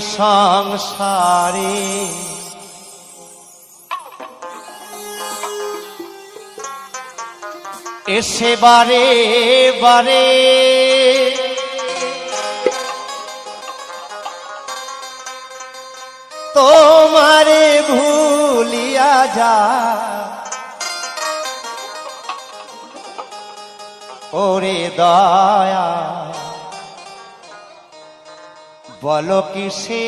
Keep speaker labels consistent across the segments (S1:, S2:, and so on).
S1: সংসারে। এসে বারে বারে তোমারে ভুলিয়া যা। ওরে দয়া বলো কিসে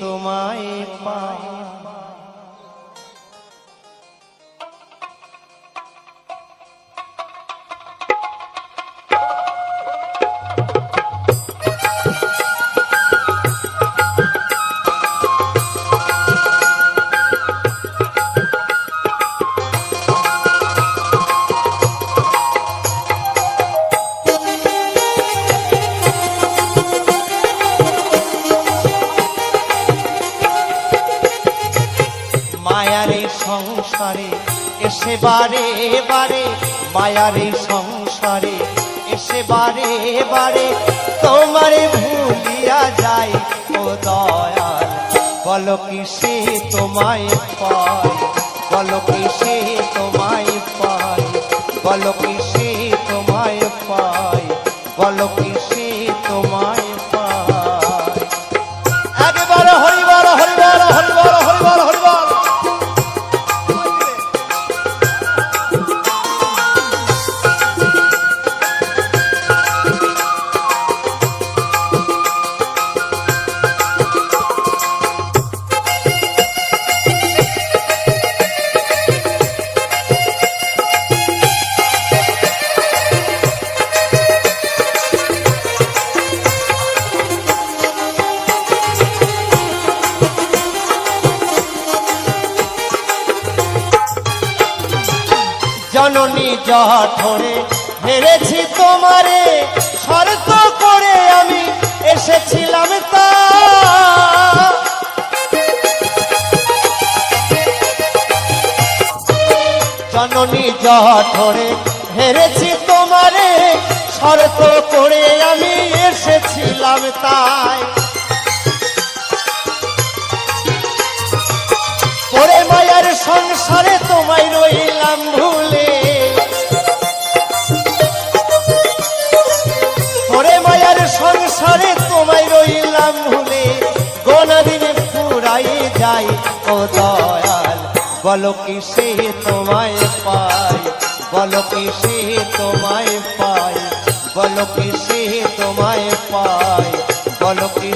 S1: তোমায় পাই বারে বারে মায়ার সংসারে এসে বারে বারে তোমারে ভুলিয়া যায় ও দয়াল। বলো কি সে তোমায় পায়, বলো কি সে তোমায় পায়, বলো কি হেরেছি তোমারে, শর্ত করে আমি এসেছিলাম তা। জননী জঠরে হেরেছি তোমারে, শর্ত করে আমি এসেছিলাম তাই। পরে মায়ার সংসারে তোমায় রইলাম ভুলে। ও দয়াল, বলো কি সে তোমায় পাই বলো কি সে তোমায় পাই বলো কি সে তোমায় পাই বলো কি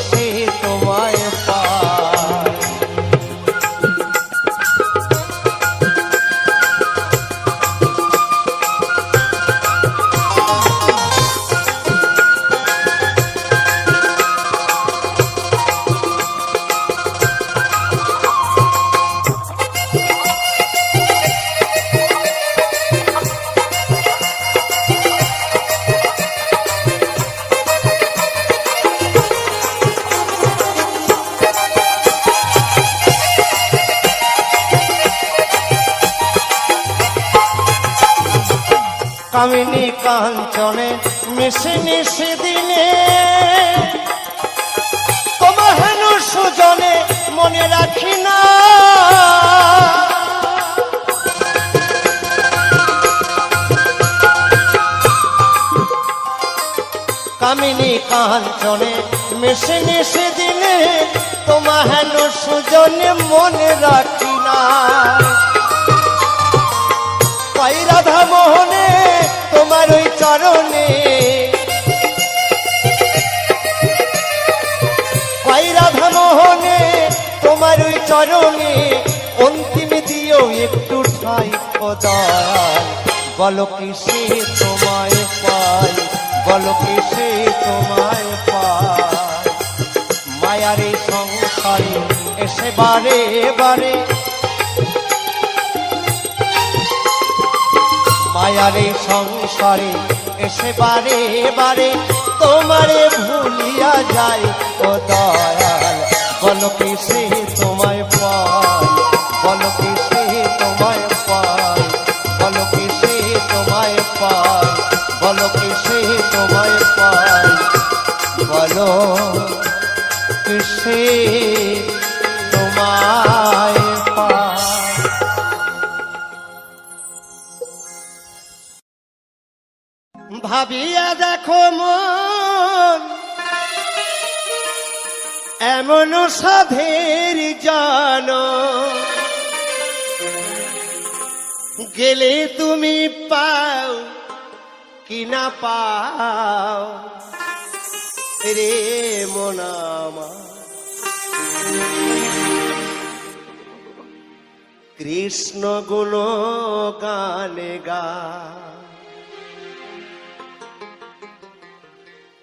S1: কামিনী কাঞ্চনে মিশে মিশে দিনে তোমার হেন সুজনে মনে রাখি না। পাই রাধা মোহনে তোমার ওই চরণে পাই রাধা মোহনে তোমার ওই চরণে অন্তিম দিও একটু ঠাই ও দয়াল বলো কি সে তোমায় কি সে তোমায় মায়ার সংসারে এসে বারে বারে। মায়ার সংসারে তোমারে ভুলিয়া যাই ও দয়াল তোমায় গেলে তুমি পাও কি না পাও? রে মনামা কৃষ্ণ গুণ গানে গা।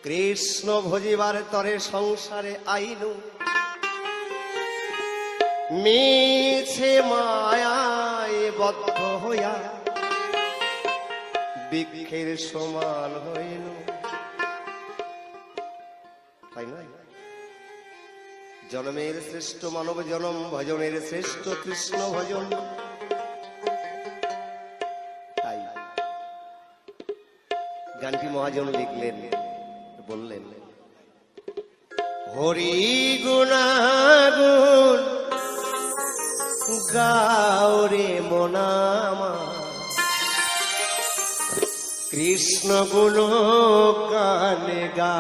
S1: কৃষ্ণ ভজিবার তরে সংসারে আইনু। মিছে মায়ায় বদ্ধ হইয়া বৃক্ষের সমান হইল। তাই নয়? জন্মের শ্রেষ্ঠ মানব জনম, ভজনের শ্রেষ্ঠ কৃষ্ণ ভজন। তাই গানটি মহাজন লিখলেন, বললেন, হরি গুণাগুণ গাওরে মনামা। কৃষ্ণ গুণ কানে গা।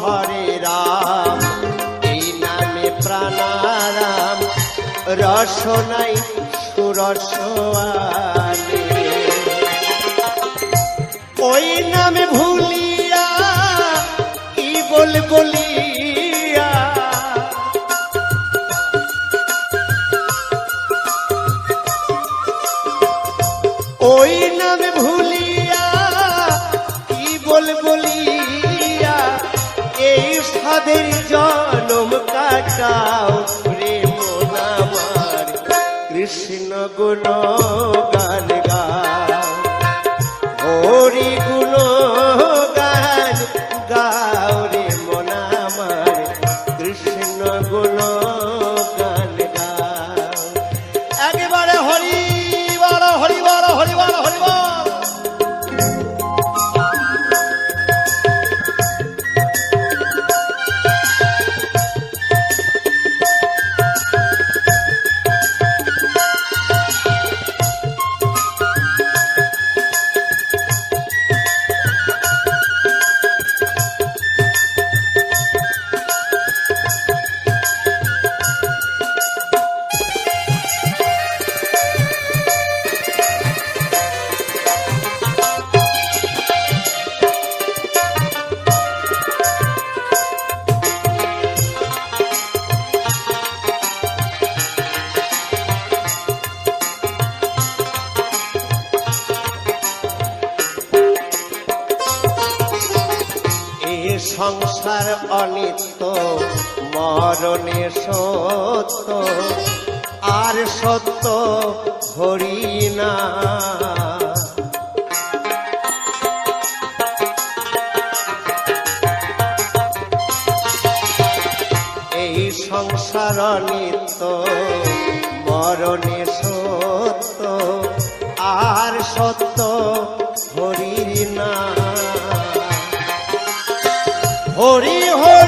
S1: হরে রাম। এই নামে প্রাণারাম। রস নাই সুরস ওই নামে ভুলিয়া কি বল বলিয়া? ওই নামে ভুলিয়া কি বল বলিয়া? সাদের জনম কাটাও রে মন আমার। কৃষ্ণ গুণ গান গা হরি গুণ সংসার অনিত্য, মরণে সত্য। আর সত্য হরি না। এই সংসার অনিত্য, মরণে সত্য। আর সত্য হরি না। হরি হরি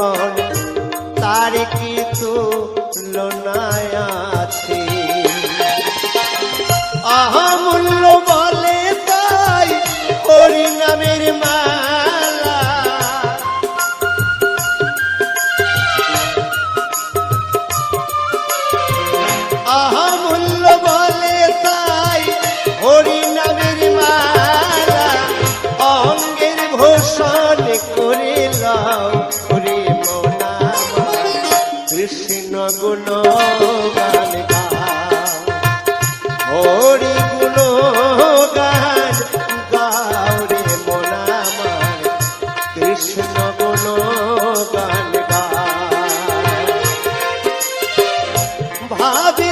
S1: চল মহাদেব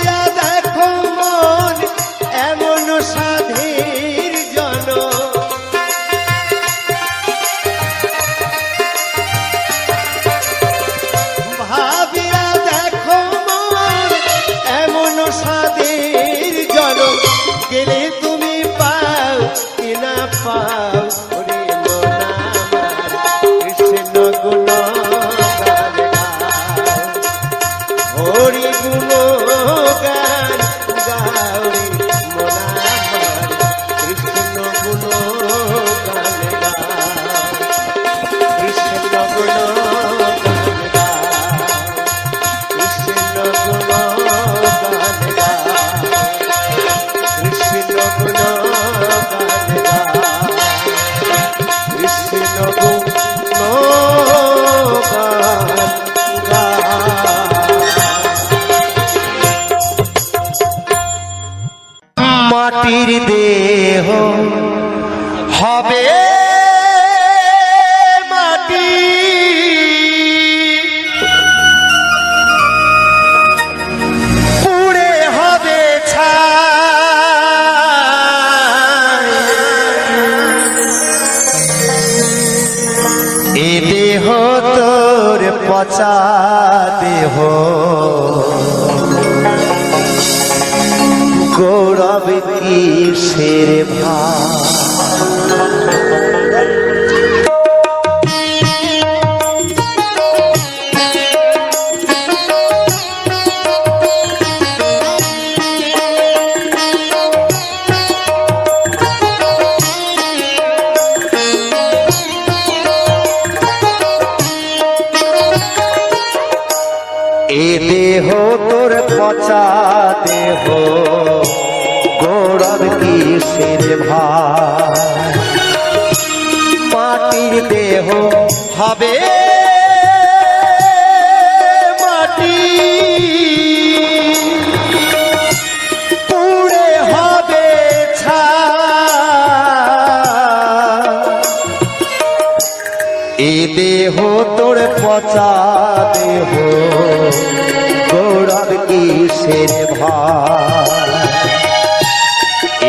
S1: কিসের ভাই।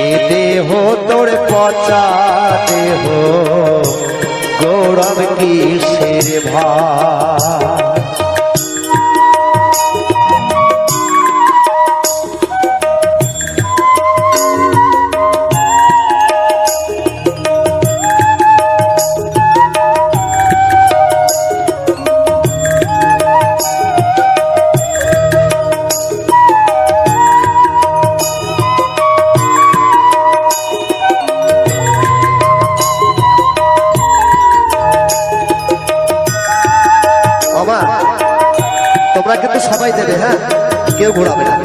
S1: এ দেহ তোর পচা দেহ গৌরব কিসের ভাই? কেউ ঘোরাবে না।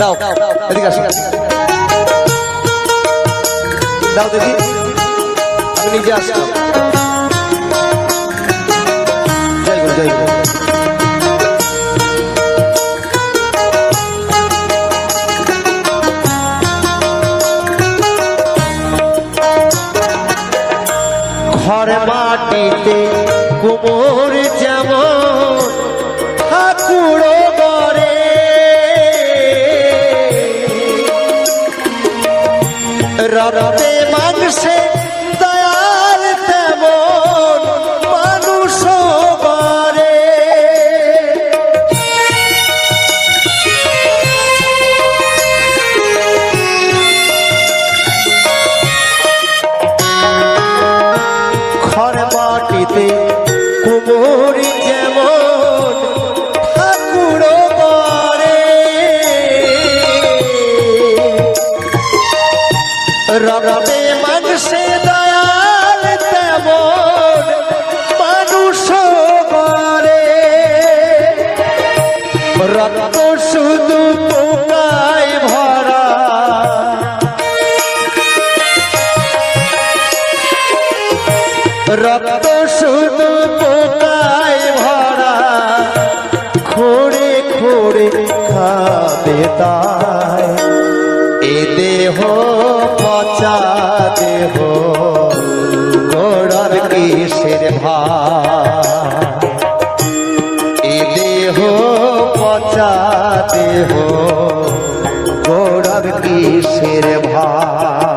S1: দাও এদিকে আসো। দাও দেখি। আমি নিজে আসলাম জয় গুরু জয় গুরু। কুমোর গোড়ার কিসের ভাই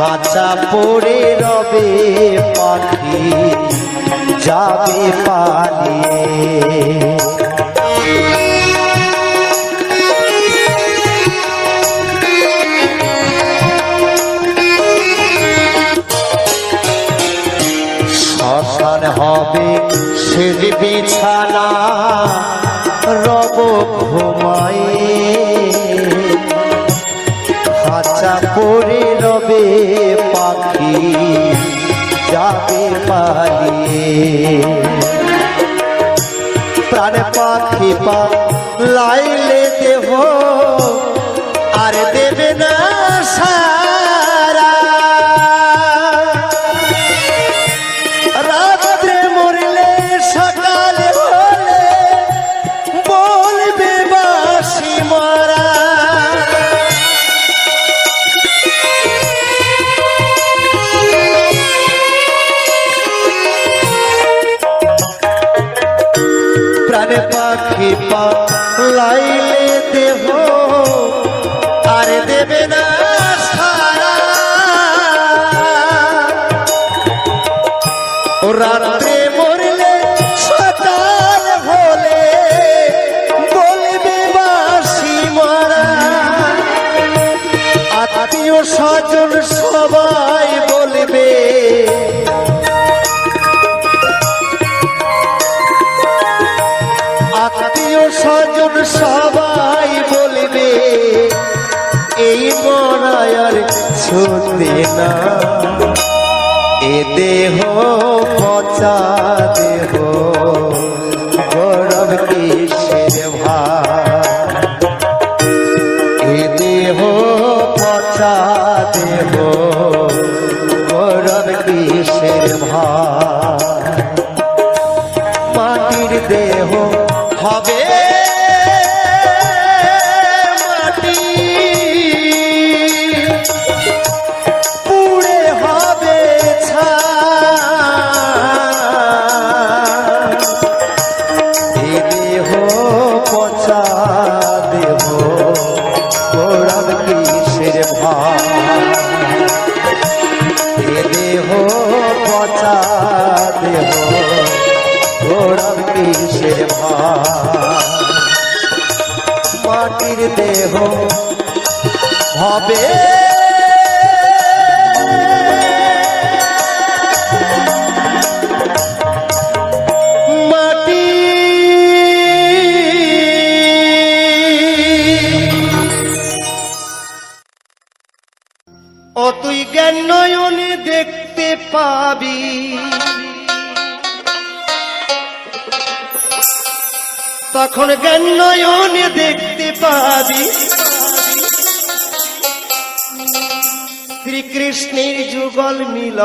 S1: খাঁচা পড়ে রবে পাখি যাবে পালিয়ে শ্মশান হবে শেষ বিছানা রব ঘুমায়ে। খাঁচা পরে রবে পাখি যাবে পালিয়ে। প্রাণ পাখি পা লাইলে ছুতে না। এ দেহ পচা দেহ গৌরব কিসের ভাই এ দেহ পচা দেহ দেহ পচা দেহ। গৌরব কিসের মাটির দেহ হবে তখন জ্ঞান নয়নে দেখতে পাবি। শ্রীকৃষ্ণের যুগল মিল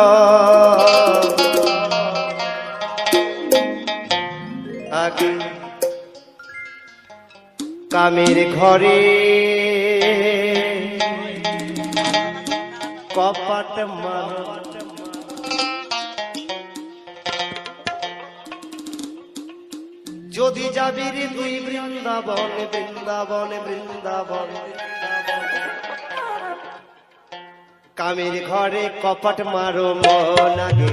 S1: আগে কামের ঘরে কপাট মার যদি যাবি রে তুই বৃন্দাবন বৃন্দাবন বৃন্দাবন। কামের ঘরে কপট মারো মন আগে।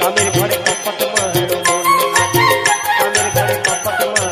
S1: কামের ঘরে কপট মারো মন আগে। কামের ঘরে কপট মারো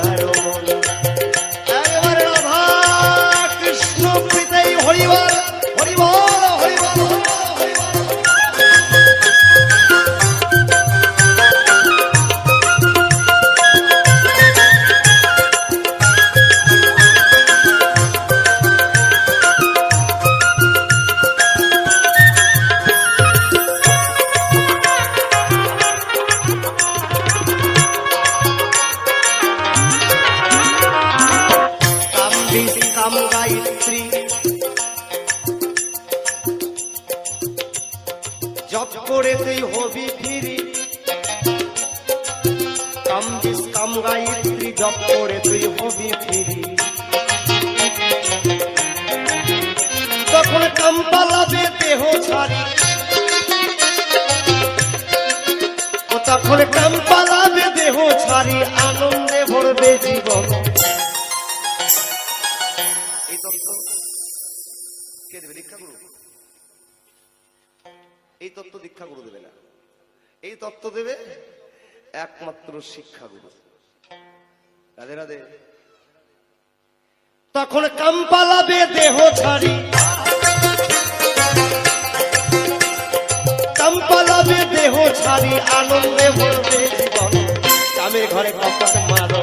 S1: এই তত্ত্ব দেবে একমাত্র শিক্ষা গুরু রাধে রাধে। তখন কাম্পালাবে দেহ ছাড়ি। কাম্পালাবে দেহ ছাড়ি, আনন্দে ভরবে জীবন। কামের ঘরে কপাল মারো